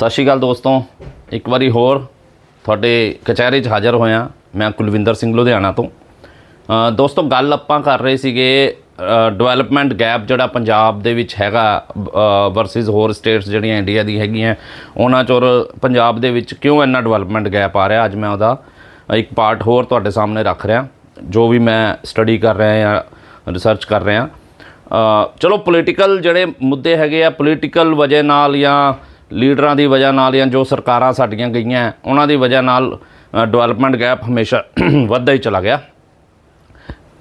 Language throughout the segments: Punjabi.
ਸਤਿ ਸ਼੍ਰੀ ਅਕਾਲ ਦੋਸਤੋ। ਇੱਕ ਵਾਰੀ ਹੋਰ ਤੁਹਾਡੇ ਕਚਹਿਰੇ 'ਚ ਹਾਜ਼ਰ ਹੋਇਆ ਮੈਂ ਕੁਲਵਿੰਦਰ ਸਿੰਘ ਲੁਧਿਆਣਾ ਤੋਂ। ਅ, ਦੋਸਤੋ ਗੱਲ ਆਪਾਂ ਕਰ ਰਹੇ ਸੀਗੇ ਡਿਵੈਲਪਮੈਂਟ ਗੈਪ ਜਿਹੜਾ ਪੰਜਾਬ ਦੇ ਵਿੱਚ ਹੈਗਾ ਵਰਸਸ ਹੋਰ ਸਟੇਟਸ ਜਿਹੜੀਆਂ ਇੰਡੀਆ ਦੀ ਹੈਗੀਆਂ ਉਹਨਾਂ 'ਚ ਔਰ ਪੰਜਾਬ ਦੇ ਵਿੱਚ ਕਿਉਂ ਇੰਨਾ ਡਿਵੈਲਪਮੈਂਟ ਗੈਪ ਆ ਰਿਹਾ? ਅੱਜ ਮੈਂ ਉਹਦਾ ਇੱਕ ਪਾਰਟ ਹੋਰ ਤੁਹਾਡੇ ਸਾਹਮਣੇ ਰੱਖ ਰਿਹਾ ਜੋ ਵੀ ਮੈਂ ਸਟੱਡੀ ਕਰ ਰਿਹਾ ਜਾਂ ਰਿਸਰਚ ਕਰ ਰਿਹਾ ਚਲੋ ਪੋਲੀਟੀਕਲ ਜਿਹੜੇ ਮੁੱਦੇ ਹੈਗੇ ਆ ਪੋਲੀਟੀਕਲ ਵਜ੍ਹਾ ਨਾਲ ਜਾਂ ਲੀਡਰਾਂ ਦੀ ਵਜ੍ਹਾ ਨਾਲ ਜਾਂ ਜੋ ਸਰਕਾਰਾਂ ਸਾਡੀਆਂ ਗਈਆਂ, ਉਹਨਾਂ ਦੀ ਵਜ੍ਹਾ ਨਾਲ ਡਿਵੈਲਪਮੈਂਟ ਗੈਪ ਹਮੇਸ਼ਾ ਵੱਧਦਾ ਹੀ ਚਲਾ ਗਿਆ।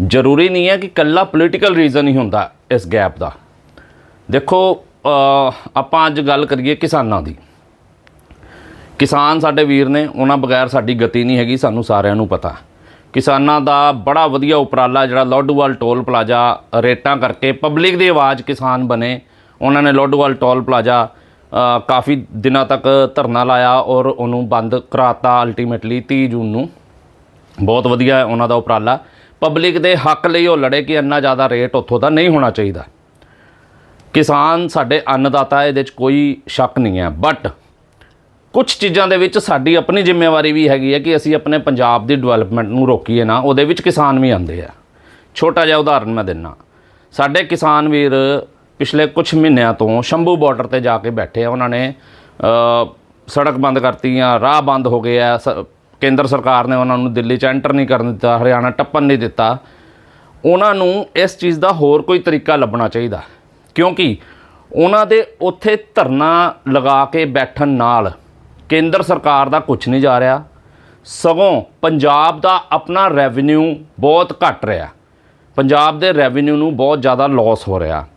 ਜ਼ਰੂਰੀ ਨਹੀਂ ਹੈ ਕਿ ਕੱਲਾ ਪੋਲੀਟੀਕਲ ਰੀਜ਼ਨ ਹੀ ਹੁੰਦਾ ਇਸ ਗੈਪ ਦਾ। ਦੇਖੋ ਆਪਾਂ ਅੱਜ ਗੱਲ ਕਰੀਏ ਕਿਸਾਨਾਂ ਦੀ। ਕਿਸਾਨ ਸਾਡੇ ਵੀਰ ਨੇ, ਉਹਨਾਂ ਬਗੈਰ ਸਾਡੀ ਗਤੀ ਨਹੀਂ ਹੈਗੀ, ਸਾਨੂੰ ਸਾਰਿਆਂ ਨੂੰ ਪਤਾ। ਕਿਸਾਨਾਂ ਦਾ ਬੜਾ ਵਧੀਆ ਉਪਰਾਲਾ ਜਿਹੜਾ ਲੋਡੂਵਾਲ ਟੋਲ ਪਲਾਜ਼ਾ ਰੇਟਾਂ ਕਰਕੇ ਪਬਲਿਕ ਦੀ ਆਵਾਜ਼ ਕਿਸਾਨ ਬਣੇ, ਉਹਨਾਂ ਨੇ ਲੋਡੂਵਾਲ ਟੋਲ ਪਲਾਜ਼ਾ ਕਾਫੀ ਦਿਨਾਂ ਤੱਕ ਧਰਨਾ ਲਾਇਆ ਔਰ ਉਹਨੂੰ ਬੰਦ ਕਰਾਤਾ ਅਲਟੀਮੇਟਲੀ 30 ਜੂਨ ਨੂੰ। ਬਹੁਤ ਵਧੀਆ ਉਹਨਾਂ ਦਾ ਉਪਰਾਲਾ। ਪਬਲਿਕ ਦੇ ਹੱਕ ਲਈ ਉਹ ਲੜੇ ਕਿ ਇੰਨਾ ਜ਼ਿਆਦਾ ਰੇਟ ਉੱਥੋਂ ਦਾ ਨਹੀਂ ਹੋਣਾ ਚਾਹੀਦਾ। ਕਿਸਾਨ ਸਾਡੇ ਅੰਨਦਾਤਾ ਇਹਦੇ 'ਚ ਕੋਈ ਸ਼ੱਕ ਨਹੀਂ ਹੈ। ਬਟ ਕੁਝ ਚੀਜ਼ਾਂ ਦੇ ਵਿੱਚ ਸਾਡੀ ਆਪਣੀ ਜ਼ਿੰਮੇਵਾਰੀ ਵੀ ਹੈਗੀ ਹੈ ਕਿ ਅਸੀਂ ਆਪਣੇ ਪੰਜਾਬ ਦੀ ਡਿਵੈਲਪਮੈਂਟ ਨੂੰ ਰੋਕੀਏ ਨਾ, ਉਹਦੇ ਵਿੱਚ ਕਿਸਾਨ ਵੀ ਆਉਂਦੇ ਆ। ਛੋਟਾ ਜਿਹਾ ਉਦਾਹਰਨ ਮੈਂ ਦਿੰਨਾ। ਸਾਡੇ ਕਿਸਾਨ ਵੀਰ ਪਿਛਲੇ ਕੁਝ ਮਹੀਨਿਆਂ ਤੋਂ ਸ਼ੰਭੂ ਬਾਰਡਰ ਤੇ ਜਾ ਕੇ ਬੈਠੇ ਆ। ਉਹਨਾਂ ਨੇ ਸੜਕ ਬੰਦ ਕਰਤੀਆਂ ਰਾਹ ਬੰਦ ਹੋ ਗਏ ਆ। ਸ- ਕੇਂਦਰ ਸਰਕਾਰ ਨੇ ਉਹਨਾਂ ਨੂੰ ਦਿੱਲੀ ਚ ਐਂਟਰ ਨਹੀਂ ਕਰਨ ਦਿੱਤਾ, ਹਰਿਆਣਾ ਟੱਪਣ ਨਹੀਂ ਦਿੱਤਾ। ਉਹਨਾਂ ਨੂੰ ਇਸ ਚੀਜ਼ ਦਾ ਹੋਰ ਕੋਈ ਤਰੀਕਾ ਲੱਭਣਾ ਚਾਹੀਦਾ। ਕਿਉਂਕਿ ਉਹਨਾਂ ਦੇ ਉੱਥੇ ਧਰਨਾ ਲਗਾ ਕੇ ਬੈਠਣ ਨਾਲ ਕੇਂਦਰ ਸਰਕਾਰ ਦਾ ਕੁਝ ਨਹੀਂ ਜਾ ਰਿਹਾ। ਸਗੋਂ ਪੰਜਾਬ ਦਾ ਆਪਣਾ ਰੈਵਨਿਊ ਬਹੁਤ ਘਟ ਰਿਹਾ। ਪੰਜਾਬ ਦੇ ਰੈਵਨਿਊ ਨੂੰ ਬਹੁਤ ਜ਼ਿਆਦਾ ਲਾਸ ਹੋ ਰਿਹਾ।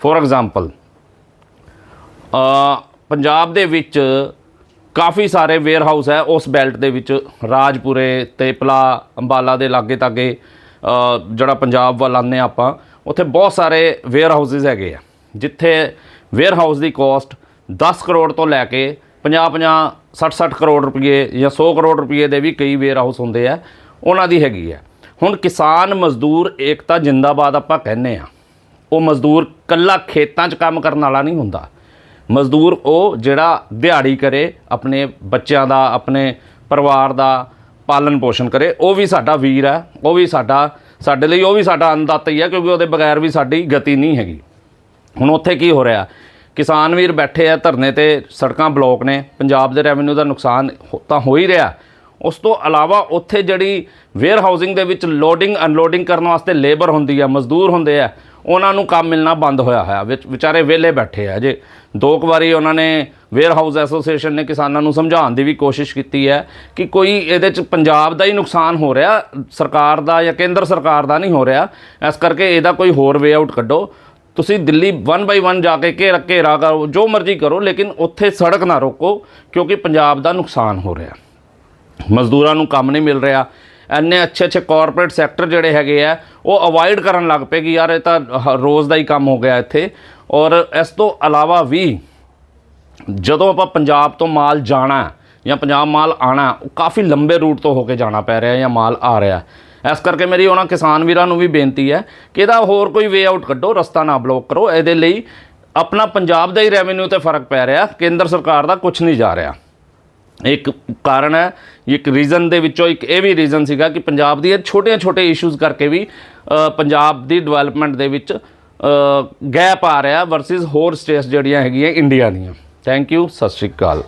ਫੋਰ ਐਗਜ਼ਾਮਪਲ ਅ, ਪੰਜਾਬ ਦੇ ਵਿੱਚ ਕਾਫੀ ਸਾਰੇ ਵੇਅਰ ਹਾਊਸ ਹੈ ਉਸ ਬੈਲਟ ਦੇ ਵਿੱਚ ਰਾਜਪੁਰੇ ਤੇ ਪਲਾ ਅੰਬਾਲਾ ਦੇ ਲਾਗੇ ਤਾਗੇ ਜਿਹੜਾ ਪੰਜਾਬ ਵੱਲ ਆਉਂਦੇ ਹਾਂ ਆਪਾਂ ਉੱਥੇ ਬਹੁਤ ਸਾਰੇ ਵੇਅਰ ਹਾਊਸਿਸ ਹੈਗੇ ਆ ਜਿੱਥੇ ਵੇਅਰ ਹਾਊਸ ਦੀ ਕੋਸਟ 10 ਕਰੋੜ ਤੋਂ ਲੈ ਕੇ 50 50 60 60 ਕਰੋੜ ਰੁਪਏ ਜਾਂ 100 ਕਰੋੜ ਰੁਪਏ ਦੇ ਵੀ ਕਈ ਵੇਅਰ ਹਾਊਸ ਹੁੰਦੇ ਆ ਉਹਨਾਂ ਦੀ ਹੈਗੀ ਆ। ਹੁਣ ਕਿਸਾਨ ਮਜ਼ਦੂਰ ਏਕਤਾ ਜਿੰਦਾਬਾਦ ਆਪਾਂ ਕਹਿੰਦੇ ਆ ਉਹ ਮਜ਼ਦੂਰ ਕੱਲਾ ਖੇਤਾਂ 'ਚ ਕੰਮ ਕਰਨ ਵਾਲਾ ਨਹੀਂ ਹੁੰਦਾ। ਮਜ਼ਦੂਰ ਉਹ ਜਿਹੜਾ ਦਿਹਾੜੀ ਕਰੇ, ਆਪਣੇ ਬੱਚਿਆਂ ਦਾ, ਆਪਣੇ ਪਰਿਵਾਰ ਦਾ ਪਾਲਣ ਪੋਸ਼ਣ ਕਰੇ, ਉਹ ਵੀ ਸਾਡਾ ਵੀਰ ਹੈ, ਉਹ ਵੀ ਸਾਡਾ, ਸਾਡੇ ਲਈ ਉਹ ਵੀ ਸਾਡਾ ਅੰਨਦਾਤਾ ਹੀ ਹੈ, ਕਿਉਂਕਿ ਉਹਦੇ ਬਗੈਰ ਵੀ ਸਾਡੀ ਗਤੀ ਨਹੀਂ ਹੈਗੀ। ਹੁਣ ਉੱਥੇ ਕੀ ਹੋ ਰਿਹਾ? ਕਿਸਾਨ ਵੀਰ ਬੈਠੇ ਆ ਧਰਨੇ ਤੇ, ਸੜਕਾਂ ਬਲੌਕ ਨੇ, ਪੰਜਾਬ ਦੇ ਰੈਵਨਿਊ ਦਾ ਨੁਕਸਾਨ ਹੋ- ਤਾਂ ਹੋ ਹੀ ਰਿਹਾ। ਉਸ ਤੋਂ ਇਲਾਵਾ ਉੱਥੇ ਜਿਹੜੀ ਵੇਅਰ ਹਾਊਸਿੰਗ ਦੇ ਵਿੱਚ ਲੋਡਿੰਗ ਅਨਲੋਡਿੰਗ ਕਰਨ ਵਾਸਤੇ ਲੇਬਰ ਹੁੰਦੀ ਆ, ਮਜ਼ਦੂਰ ਹੁੰਦੇ ਆ ਉਹਨਾਂ ਨੂੰ ਕੰਮ ਮਿਲਣਾ ਬੰਦ ਹੋਇਆ ਹੋਇਆ, ਵਿੱਚ ਵਿਚਾਰੇ ਵਿਹਲੇ ਬੈਠੇ ਆ ਜੇ ਦੋ ਕੁ ਵਾਰੀ ਉਹਨਾਂ ਨੇ ਵੇਅਰ ਹਾਊਸ ਐਸੋਸੀਏਸ਼ਨ ਨੇ ਕਿਸਾਨਾਂ ਨੂੰ ਸਮਝਾਉਣ ਦੀ ਵੀ ਕੋਸ਼ਿਸ਼ ਕੀਤੀ ਹੈ ਕਿ ਕੋਈ ਇਹਦੇ ਚ ਪੰਜਾਬ ਦਾ ਹੀ ਨੁਕਸਾਨ ਹੋ ਰਿਹਾ, ਸਰਕਾਰ ਦਾ ਜਾਂ ਕੇਂਦਰ ਸਰਕਾਰ ਦਾ ਨਹੀਂ ਹੋ ਰਿਹਾ, ਇਸ ਕਰਕੇ ਇਹਦਾ ਕੋਈ ਹੋਰ ਵੇ ਆਊਟ ਕੱਢੋ। ਤੁਸੀਂ ਦਿੱਲੀ 1 ਬਾਈ 1 ਜਾ ਕੇ ਘੇਰਾ ਘੇਰਾ ਕਰੋ, ਜੋ ਮਰਜ਼ੀ ਕਰੋ, ਲੇਕਿਨ ਉੱਥੇ ਸੜਕ ਨਾ ਰੋਕੋ, ਕਿਉਂਕਿ ਪੰਜਾਬ ਦਾ ਨੁਕਸਾਨ ਹੋ ਰਿਹਾ। ਮਜ਼ਦੂਰਾਂ ਨੂੰ ਕੰਮ ਨਹੀਂ ਮਿਲ ਰਿਹਾ ਇੰਨੇ ਅੱਛੇ ਅੱਛੇ ਕਾਰਪੋਰੇਟ ਸੈਕਟਰ ਜਿਹੜੇ ਹੈਗੇ ਆ, ਉਹ ਅਵੋਇਡ ਕਰਨ ਲੱਗ ਪਏ ਕਿ ਯਾਰ ਇਹ ਤਾਂ ਹ- ਰੋਜ਼ ਦਾ ਹੀ ਕੰਮ ਹੋ ਗਿਆ ਇੱਥੇ। ਔਰ ਇਸ ਤੋਂ ਇਲਾਵਾ ਵੀ ਜਦੋਂ ਆਪਾਂ ਪੰਜਾਬ ਤੋਂ ਮਾਲ ਜਾਣਾ ਜਾਂ ਪੰਜਾਬ ਮਾਲ ਆਣਾ, ਉਹ ਕਾਫੀ ਲੰਬੇ ਰੂਟ ਤੋਂ ਹੋ ਕੇ ਜਾਣਾ ਪੈ ਰਿਹਾ ਜਾਂ ਮਾਲ ਆ ਰਿਹਾ। ਇਸ ਕਰਕੇ ਮੇਰੀ ਉਹਨਾਂ ਕਿਸਾਨ ਵੀਰਾਂ ਨੂੰ ਵੀ ਬੇਨਤੀ ਹੈ ਕਿ ਇਹਦਾ ਹੋਰ ਕੋਈ ਵੇ ਆਊਟ ਕੱਢੋ, ਰਸਤਾ ਨਾ ਬਲੌਕ ਕਰੋ। ਇਹਦੇ ਲਈ ਆਪਣਾ ਪੰਜਾਬ ਦਾ ਹੀ ਰੈਵਨਿਊ ਤੇ ਫ਼ਰਕ ਪੈ ਰਿਹਾ, ਕੇਂਦਰ ਸਰਕਾਰ ਦਾ ਕੁਝ ਨਹੀਂ ਜਾ ਰਿਹਾ। ਇੱਕ ਕਾਰਨ ਹੈ, ਇੱਕ ਰੀਜ਼ਨ ਦੇ ਵਿੱਚੋਂ ਇੱਕ ਇਹ ਵੀ ਰੀਜ਼ਨ ਸੀਗਾ ਕਿ ਪੰਜਾਬ ਦੀ ਇਹ ਛੋਟੀਆਂ ਛੋਟੇ ਇਸ਼ੂਜ਼ ਕਰਕੇ ਵੀ ਪੰਜਾਬ ਦੀ ਡਿਵੈਲਪਮੈਂਟ ਦੇ ਵਿੱਚ ਗੈਪ ਆ ਰਿਹਾ ਵਰਸਸ ਹੋਰ ਸਟੇਟਸ ਜਿਹੜੀਆਂ ਹੈਗੀਆਂ ਇੰਡੀਆ ਦੀਆਂ। ਥੈਂਕ ਯੂ ਸਤਿ ਸ਼੍ਰੀ ਅਕਾਲ।